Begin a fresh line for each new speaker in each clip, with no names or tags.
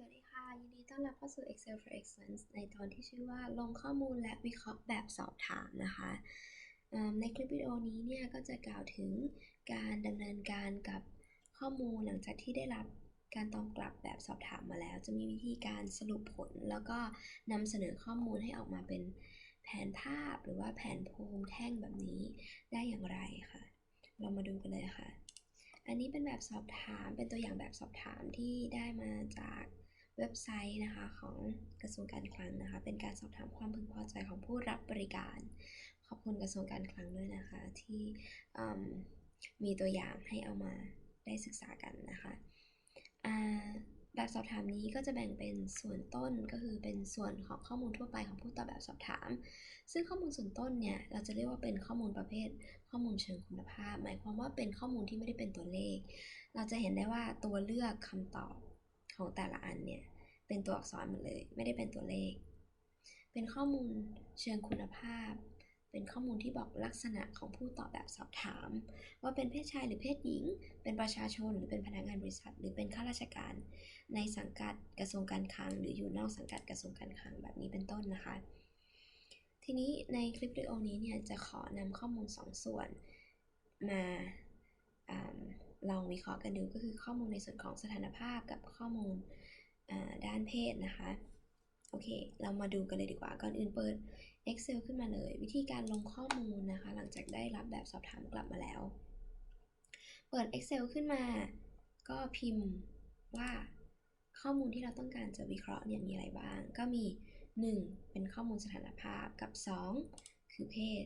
วัสดีค่ะ ยินดีต้อนรับเข้าสู่ Excel for Excellence ในตอนที่ชื่อว่าลงข้อมูลและวิเคราะห์แบบสอบถามนะคะในคลิปวิดีโอนี้เนี่ยก็จะกล่าวถึงการดำเนินการกับข้อมูลหลังจากที่ได้รับการตอบกลับแบบสอบถามมาแล้ว จะมีวิธีการสรุปผล แล้วก็นำเสนอข้อมูลให้ออกมาเป็นแผนภาพหรือว่าแผนภูมิแท่งแบบนี้ได้อย่างไรค่ะ เรามาดูกันเลยค่ะอันนี้เป็นแบบสอบถาม เป็นตัวอย่างแบบสอบถามที่ได้มาจาก เว็บไซต์นะคะของกระทรวงการคลังนะคะ เป็นการสอบถามความพึงพอใจของผู้รับบริการ ขอบคุณกระทรวงการคลังด้วยนะคะ ที่มีตัวอย่างให้เอามาได้ศึกษากันนะคะแบบสอบถามนี้ก็จะแบ่งเป็นส่วนต้นก็คือเป็นส่วนของข้อมูลทั่วไปของผู้ตอบแบบสอบถาม ซึ่งข้อมูลส่วนต้นเนี่ยเราจะเรียกว่าเป็นข้อมูลประเภท ข้อมูลเชิงคุณภาพ หมายความว่าเป็นข้อมูลที่ไม่ได้เป็นตัวเลข เราจะเห็นได้ว่าตัวเลือกคำตอบของแต่ละอันเนี่ย เป็นตัวอักษรหมดเลย ไม่ได้เป็นตัวเลข เป็นข้อมูลเชิงคุณภาพ เป็นข้อมูลที่บอกลักษณะของผู้ตอบแบบสอบถาม ว่าเป็นเพศชายหรือเพศหญิง เป็นประชาชนหรือเป็นพนักงานบริษัท หรือเป็นข้าราชการ ในสังกัดกระทรวงการคลัง หรืออยู่นอกสังกัดกระทรวงการคลังแบบนี้เป็นต้นนะคะ ทีนี้ในคลิปวิดีโอนี้เนี่ยจะขอนำข้อมูล 2ส่วนมาอลองวิเคราะห์กันดูก็คือข้อมูลในส่วนของสถานภาพกับข้อมูล ด้านเพศนะคะ โอเค เรามาดูกันเลยดีกว่า ก่อนอื่นเปิด Excel ขึ้นมาเลย วิธีการลงข้อมูลนะคะ หลังจากได้รับแบบสอบถามกลับมาแล้ว เปิด Excel ขึ้นมา ก็พิมพ์ว่าข้อมูลที่เราต้องการจะวิเคราะห์เนี่ยมีอะไรบ้าง ก็มี 1. เป็นข้อมูลสถานภาพกับ 2 คือเพศ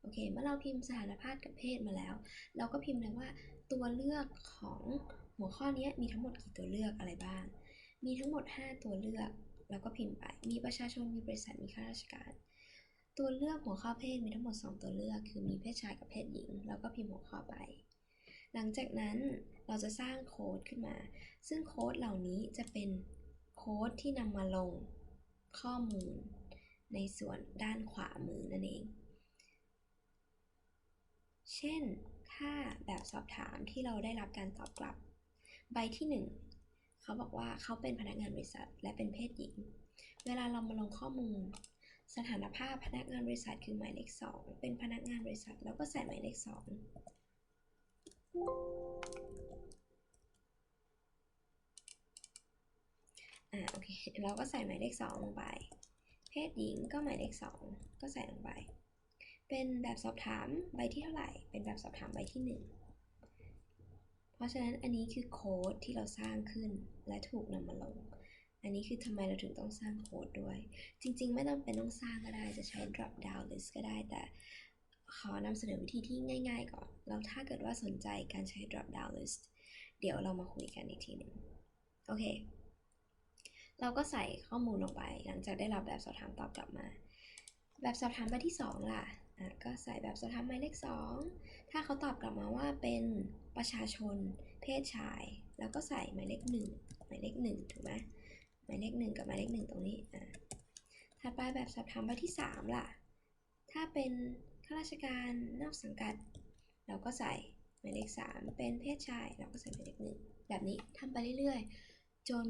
โอเค เมื่อเราพิมพ์สถานภาพกับเพศมาแล้ว เราก็พิมพ์เลยว่าตัวเลือกของหัวข้อนี้มีทั้งหมดกี่ตัวเลือกอะไรบ้าง มีทั้งหมด 5 ตัวเลือกเราก็พิมพ์ไป มีประชาชน มีบริษัท มีข้าราชการ ตัวเลือกหัวข้อเพศมีทั้งหมด 2 ตัวเลือก คือมีเพศชายกับเพศหญิง เราก็พิมพ์หัวข้อไป หลังจากนั้นเราจะสร้างโค้ดขึ้นมา ซึ่งโค้ดเหล่านี้จะเป็นโค้ดที่นำมาลงข้อมูล ในส่วนด้านขวามือนั่นเอง เช่นถ้าแบบสอบถามที่เราได้รับการตอบกลับ ใบที่ 1 เขาบอกว่าเขาเป็นพนักงานบริษัทและเป็นเพศหญิง เวลาเรามาลงข้อมูล สถานภาพพนักงานบริษัทคือหมายเลข 2 เป็นพนักงานบริษัทแล้วก็ใส่หมายเลข 2 อ่าโอเคเราก็ใส่หมายเลข 2 ลงไป เพศหญิงก็หมายเลข 2 ก็ใส่ลงไป เป็นแบบสอบถามใบที่เท่าไหร่ เป็นแบบสอบถามใบที่ 1 เพราะฉะนั้นอันนี้คือโค้ดที่เราสร้างขึ้นและถูกนำมาลง อันนี้คือทำไมเราถึงต้องสร้างโค้ดด้วย จริงๆ ไม่ต้องเป็นต้องสร้างก็ได้จะใช้ drop down list ก็ได้แต่ขอนำเสนอวิธีที่ง่ายๆก่อนแล้วถ้าเกิดว่าสนใจการใช้ drop down list เดี๋ยวเรามาคุยกันอีกทีหนึ่งโอเค เราก็ใส่ข้อมูลลงไป หลังจากได้รับแบบสอบถามตอบกลับมา แบบสอบถามใบที่ 2 ล่ะ ก็ใส่แบบสอบถามหมายเลข2 ถ้าเขาตอบกลับมาว่าเป็นประชาชนเพศชาย แล้วก็ใส่หมายเลข1หมายเลข1ถูกไหมหมายเลข1กับหมายเลข1ตรงนี้อะถัดไปแบบสอบถามใบที่ 3 ล่ะ ถ้าเป็นข้าราชการนอกสังกัด เราก็ใส่หมายเลข 3 เป็นเพศชาย เราก็ใส่หมายเลข1แบบนี้ทำไปเรื่อยๆ จน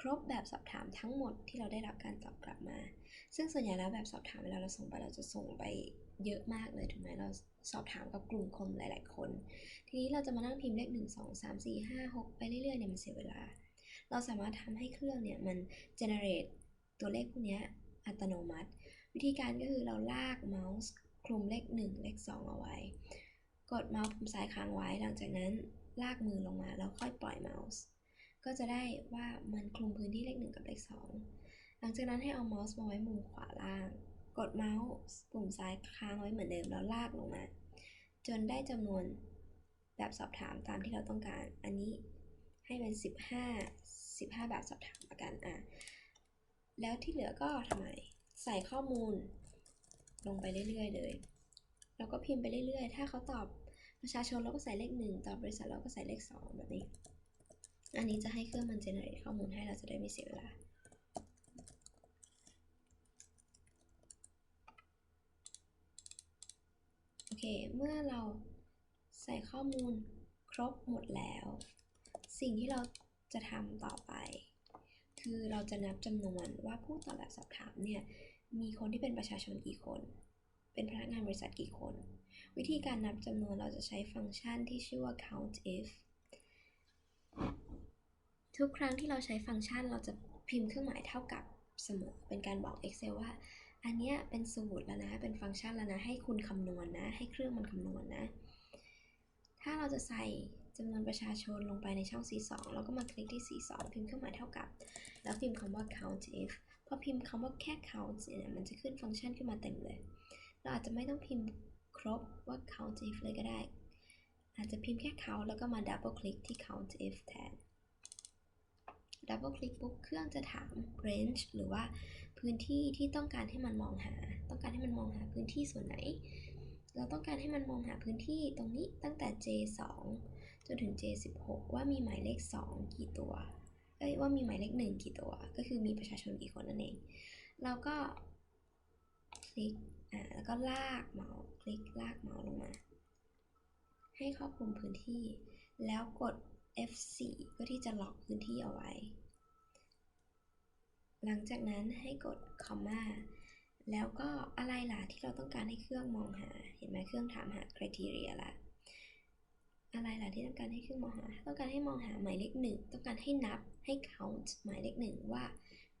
ครบแบบสอบถามทั้งหมดที่เราได้รับการตอบกลับมา ซึ่งส่วนใหญ่แล้วแบบสอบถามเวลาเราส่งไปเราจะส่งไป เยอะมากเลยถูกไหมเราสอบถามกับกลุ่มคนหลาย ๆ คน ทีนี้เราจะมานั่งพิมพ์เลข 1 2 3 4 5 6 ไปเรื่อย ๆ เนี่ยมันเสียเวลา เราสามารถทำให้เครื่องเนี่ยมัน generate ตัวเลขพวกนี้อัตโนมัติ วิธีการก็คือเราลากเมาส์คลุมเลข 1 เลข 2 เอาไว้ กดเมาส์ปุ่มซ้ายค้างไว้ หลังจากนั้นลากมือลงมาแล้วค่อยปล่อยเมาส์ ก็จะได้ว่ามันคลุมพื้นที่เลข 1 กับเลข 2 หลังจากนั้นให้เอาเมาส์มาไว้มุมขวาล่าง กดเมาส์ปุ่มซ้ายค้างไว้เหมือนเดิมแล้วลากลงมา จนได้จำนวนแบบสอบถามตามที่เราต้องการ อันนี้ให้เป็น 15 15 แบบสอบถามละกันอะแล้วที่เหลือก็ทำไมใส่ข้อมูลลงไปเรื่อยๆเลยแล้วก็พิมพ์ไปเรื่อยๆ ถ้าเขาตอบประชาชนเราก็ใส่เลขหนึ่งตอบบริษัทเราก็ใส่เลขสองแบบนี้ อันนี้จะให้เครื่องมัน generate ข้อมูลให้เราจะได้ไม่เสียเวลา โอ เค เมื่อเราใส่ข้อมูลครบหมดแล้ว สิ่งที่เราจะทำต่อไป คือเราจะนับจำนวนว่าผู้ตอบแบบสอบถามเนี่ยมีคนที่เป็นประชาชนกี่คน เป็นพนักงานบริษัทกี่คน วิธีการนับจำนวนเราจะใช้ฟังก์ชันที่ชื่อว่า count if ทุกครั้งที่เราใช้ฟังก์ชันเราจะพิมพ์เครื่องหมายเท่ากับเสมอ เป็นการบอก Excel ว่า อันเนี้ยเป็นสูตรแล้วนะ เป็นฟังก์ชันแล้วนะ ให้คุณคำนวณนะให้เครื่องมันคำนวณนะ ถ้าเราจะใส่จำนวนประชาชนลงไปในช่อง C2 เราก็มาคลิกที่ C2 พิมพ์เครื่องหมายเท่ากับ แล้วพิมพ์คำว่า count if พอพิมพ์คำว่าแค่ count เนี่ยมันจะขึ้นฟังก์ชันขึ้นมาเต็มเลย เราอาจจะไม่ต้องพิมพ์ครบว่า count if เลยก็ได้ อาจจะพิมพ์แค่ count แล้วก็มา double click ที่ count if แทน double click ปุ๊บเครื่องจะถาม range หรือว่า พื้นที่ที่ต้องการให้มันมองหา ต้องการให้มันมองหาพื้นที่ส่วนไหน เราต้องการให้มันมองหาพื้นที่ตรงนี้ตั้งแต่ J2 จนถึง J16 ว่ามีหมายเลข 2 กี่ตัวเอ้ยว่ามีหมายเลข 1 กี่ตัว ก็คือมีประชาชนกี่คนนั่นเอง เราก็คลิกอ่าแล้วก็ลากเมาส์คลิกลากเมาส์ลงมา ให้ครอบคลุมพื้นที่ แล้วกด F4 เพื่อที่จะล็อกพื้นที่เอาไว้ หลังจากนั้นให้กด comma แล้วก็อะไรล่ะที่เราต้องการให้เครื่องมองหา เห็นไหมเครื่องถามหา criteria ละอะไรล่ะที่ต้องการให้เครื่องมองหา ต้องการให้มองหาหมายเลขหนึ่งต้องการให้นับให้ count หมายเลขหนึ่งว่า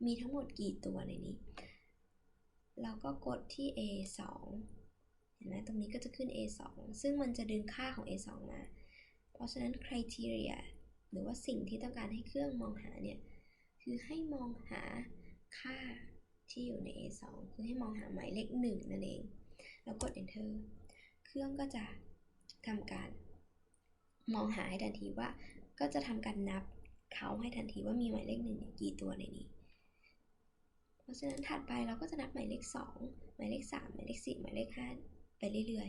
มีทั้งหมดกี่ตัวในนี้ เราก็กดที่ A2 เห็นไหมตรงนี้ก็จะขึ้น A2 ซึ่งมันจะดึงค่าของ A2 มา เพราะฉะนั้น criteria หรือว่าสิ่งที่ต้องการให้เครื่องมองหาเนี่ย คือให้มองหาค่าที่อยู่ใน A2 คือให้มองหาหมายเลขหนึ่งนั่นเอง แล้วกด enter เครื่องก็จะทำการ มองหาให้ทันทีว่า ก็จะทำการนับเขาให้ทันทีว่ามีหมายเลขหนึ่งกี่ตัวในนี้ เพราะฉะนั้นถัดไปเราก็จะนับหมายเลข 2 หมายเลข 3 หมายเลข 4 หมายเลข 5 ไปเรื่อย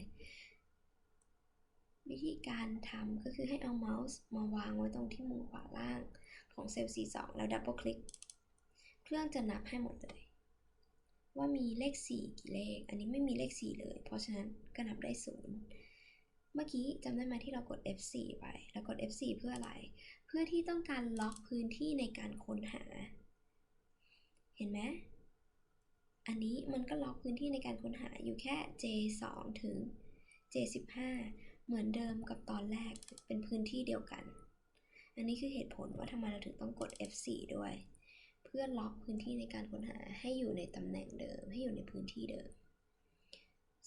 ๆ วิธีการทำก็คือให้เอาเมาส์มาวางไว้ตรงที่มุมขวาล่าง ของเซลล์ C2 แล้วดับเบิลคลิก เครื่องจะนับให้หมดเลย ว่ามีเลข 4 กี่เลข อันนี้ไม่มีเลข 4 เลย เพราะฉะนั้นก็นับได้ 0 เมื่อกี้จำได้ไหมที่เรากด F4 ไปเรากด F4 เพื่ออะไร เพื่อที่ต้องการล็อกพื้นที่ในการค้นหา เห็นไหมอันนี้มันก็ล็อกพื้นที่ในการค้นหาอยู่แค่ J2 ถึง J15 เหมือนเดิมกับตอนแรกเป็นพื้นที่เดียวกัน อันนี้คือเหตุผลว่าทำไมเราถึงต้องกด F4 ด้วย เพื่อล็อกพื้นที่ในการค้นหาให้อยู่ในตำแหน่งเดิม ให้อยู่ในพื้นที่เดิม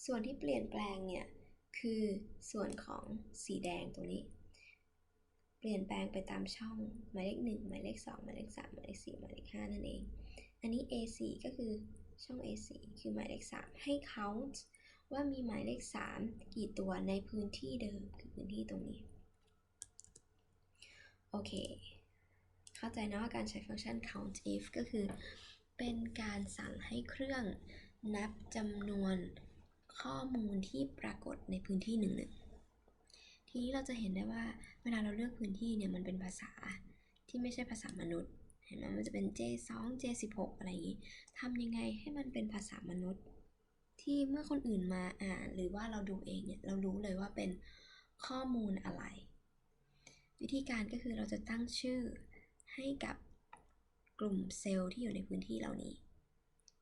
ส่วนที่เปลี่ยนแปลงเนี่ยคือส่วนของสีแดงตรงนี้ เปลี่ยนแปลงไปตามช่องหมายเลข1หมายเลข2หมายเลข3หมายเลข4หมายเลข5นั่นเอง อันนี้ A4 ก็คือช่อง A4 คือหมายเลข 3 ให้ count ว่ามีหมายเลข 3 กี่ตัวในพื้นที่เดิมคือพื้นที่ตรงนี้ โอเค เข้าใจนะว่าการใช้ฟังก์ชัน count if ก็คือ เป็นการสั่งให้เครื่องนับจำนวนข้อมูลที่ปรากฏในพื้นที่หนึ่งหนึ่งทีนี้เราจะเห็นได้ว่าเวลาเราเลือกพื้นที่เนี่ยมันเป็นภาษาที่ไม่ใช่ภาษามนุษย์ เห็นไหมมันจะเป็น J2 J16 อะไรอย่างนี้ทำยังไงให้มันเป็นภาษามนุษย์ ที่เมื่อคนอื่นมาอ่านหรือว่าเราดูเองเนี่ยเรารู้เลยว่าเป็นข้อมูลอะไร วิธีการก็คือเราจะตั้งชื่อให้กับกลุ่มเซลล์ที่อยู่ในพื้นที่เหล่านี้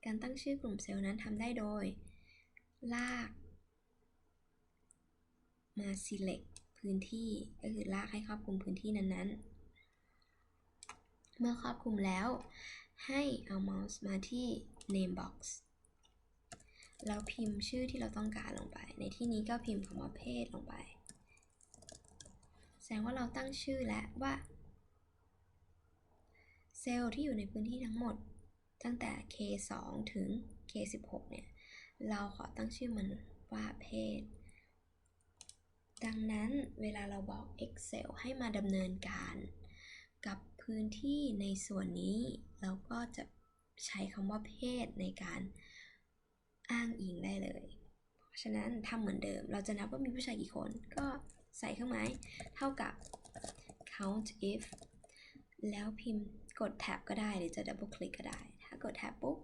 การตั้งชื่อกลุ่มเซลล์นั้นทำได้โดย ลากมา select พื้นที่ก็คือลากให้ครอบคลุมพื้นที่นั้นๆ เมื่อครอบคลุมแล้ว ให้เอาเมาส์มาที่ name box แล้วพิมพ์ชื่อที่เราต้องการลงไป ในที่นี้ก็พิมพ์คำว่าเพศลงไป ดงว่าเราตั้งชื่อแล้วว่า เซลล์ที่อยู่ในพื้นที่ทั้งหมด ตั้งแต่ K2 ถึง K16 เนี่ย เราขอตั้งชื่อมันว่าเพศ ดังนั้นเวลาเราบอก Excel ให้มาดำเนินการกับพื้นที่ในส่วนนี้ เราก็จะใช้คำว่าเพศในการอ้างอิงได้เลย เพราะฉะนั้นทำเหมือนเดิม เราจะนับว่ามีผู้ชายกี่คนก็ ใส่เครื่องหมายเท่ากับ count if แล้วพิมพ์กดแท็บก็ได้หรือจะ double click ก็ได้ ถ้ากดแท็บปุ๊บ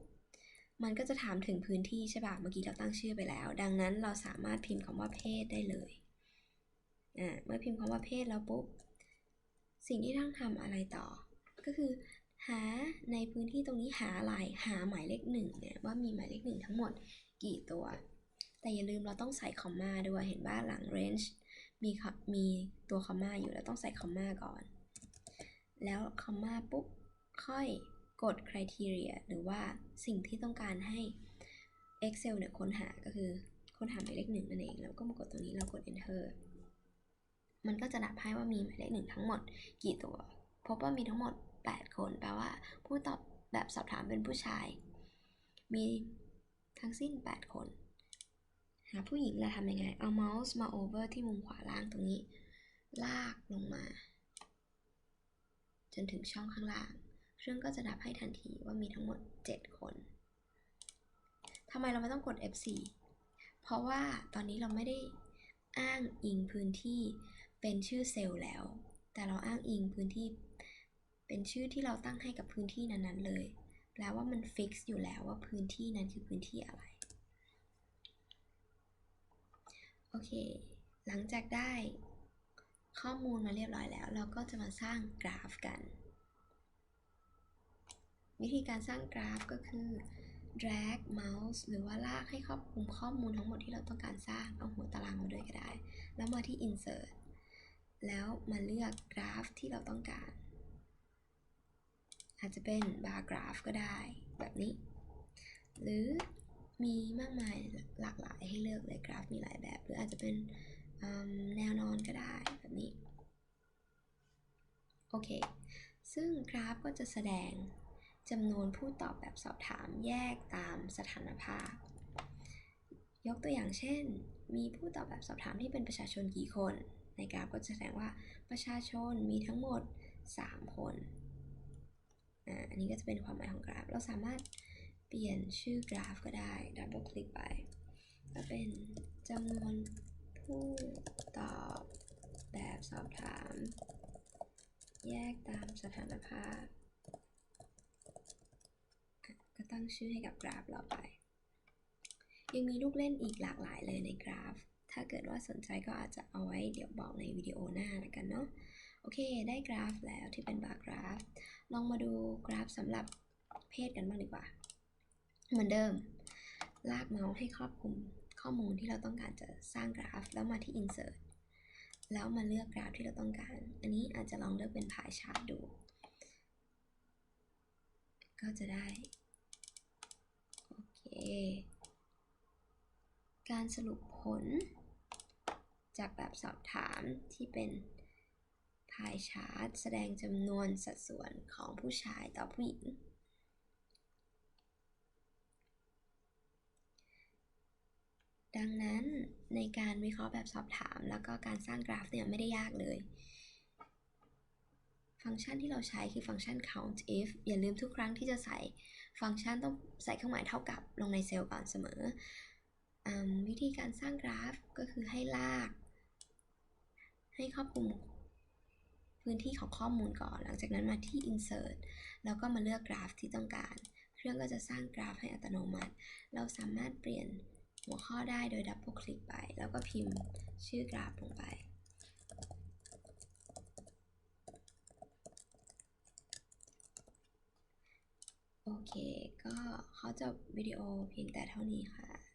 มันก็จะถามถึงพื้นที่ใช่ป่ะเมื่อกี้เราตั้งชื่อไปแล้ว ดังนั้นเราสามารถพิมพ์คำว่าเพศได้เลยอ่าเมื่อพิมพ์คำว่าเพศแล้วปุ๊บ สิ่งที่ต้องทำอะไรต่อ ก็คือ หาในพื้นที่ตรงนี้หาอะไรหาหมายเลขหนึ่งเนี่ยว่ามีหมายเลขหนึ่งทั้งหมดกี่ตัว แต่อย่าลืมเราต้องใส่คอมมาด้วยเห็นว่าหลัง range มีคมีตัวคอมมาอยู่เราต้องใส่คอมมาก่อน แล้วคอมมาปุ๊บ ค่อยกด criteria หรือว่าสิ่งที่ต้องการให้ Excel เนี่ยค้นหาก็คือค้นหาหมายเลขหนึ่งนั่นเอง แล้วก็มากดตรงนี้เรากด enter มันก็จะนับให้ว่ามีหมายเลขหนึ่งทั้งหมดกี่ตัว พบว่ามีทั้งหมด 8 คน แปลว่าผู้ตอบแบบสอบถามเป็นผู้ชาย มีทั้งสิ้น 8 คน หาผู้หญิงล่ะทำยังไง เอาเมาส์มา over ที่มุมขวาล่างตรงนี้ ลากลงมา จนถึงช่องข้างล่าง เครื่องก็จะนับให้ทันทีว่ามีทั้งหมด 7 คนทำไมเราไม่ต้องกด F4 เพราะว่าตอนนี้เราไม่ได้อ้างอิงพื้นที่เป็นชื่อเซลล์แล้ว แต่เราอ้างอิงพื้นที่เป็นชื่อที่เราตั้งให้กับพื้นที่นั้นๆเลย แปลว่ามันฟิกซ์อยู่แล้วว่าพื้นที่นั้นคือพื้นที่อะไร โอเค หลังจากได้ข้อมูลมาเรียบร้อยแล้ว เราก็จะมาสร้างกราฟกัน วิธีการสร้างกราฟก็คือ drag mouse หรือว่าลากให้ครอบคลุมข้อมูลทั้งหมดที่เราต้องการสร้าง เอาหัวตารางมาด้วยก็ได้ แล้วมาที่ insert แล้วมาเลือกกราฟที่เราต้องการ อาจจะเป็น bar graph ก็ได้ แบบนี้ หรือ มีมากมายหลากหลายให้เลือกเลยกราฟมีหลายแบบ หรืออาจจะเป็นแนวนอนก็ได้แบบนี้ โอเค ซึ่งกราฟก็จะแสดงจำนวนผู้ตอบแบบสอบถามแยกตามสถานภาพ ยกตัวอย่างเช่น มีผู้ตอบแบบสอบถามที่เป็นประชาชนกี่คน ในกราฟก็จะแสดงว่าประชาชนมีทั้งหมด 3 คน อันนี้ก็จะเป็นความหมายของกราฟ เราสามารถ เปลี่ยนชื่อกราฟก็ได้ ดับเบิลคลิกไป ก็เป็นจำนวนผู้ตอบแบบสอบถาม แยกตามสถานภาพ ก็ตั้งชื่อให้กับกราฟเราไป ยังมีลูกเล่นอีกหลากหลายเลยในกราฟ ถ้าเกิดว่าสนใจก็อาจจะเอาไว้เดี๋ยวบอกในวิดีโอหน้าแล้วกันเนาะโอเค ได้กราฟแล้วที่เป็นบาร์กราฟ ลองมาดูกราฟสำหรับเพศกันบ้างดีกว่า เหมือนเดิม ลากเมาส์ให้ครอบคลุมข้อมูลที่เราต้องการจะสร้างกราฟ แล้วมาที่ insert แล้วมาเลือกกราฟที่เราต้องการ อันนี้อาจจะลองเลือกเป็นพายชาร์ตดู ก็จะได้ โอเค การสรุปผล จากแบบสอบถามที่เป็นพายชาร์ตแสดงจำนวนสัดส่วนของผู้ชายต่อผู้หญิง ดังนั้นในการวิเคราะห์แบบสอบถาม แล้วก็การสร้างกราฟเนี่ยไม่ได้ยากเลย ฟังก์ชันที่เราใช้คือฟังก์ชัน count if อย่าลืมทุกครั้งที่จะใส่ฟังก์ชันต้องใส่เครื่องหมายเท่ากับลงในเซลล์ก่อนเสมออวิธีการสร้างกราฟก็คือให้ลาก ให้ครอบคลุมพื้นที่ของข้อมูลก่อน หลังจากนั้นมาที่ insert แล้วก็มาเลือกกราฟที่ต้องการ เครื่องก็จะสร้างกราฟให้อัตโนมัติ เราสามารถเปลี่ยน หัวข้อได้โดยดับเบิลคลิกไป แล้วก็พิมพ์ชื่อกราฟลงไป โอเค ก็เขาจบวิดีโอเพียงแต่เท่านี้ค่ะ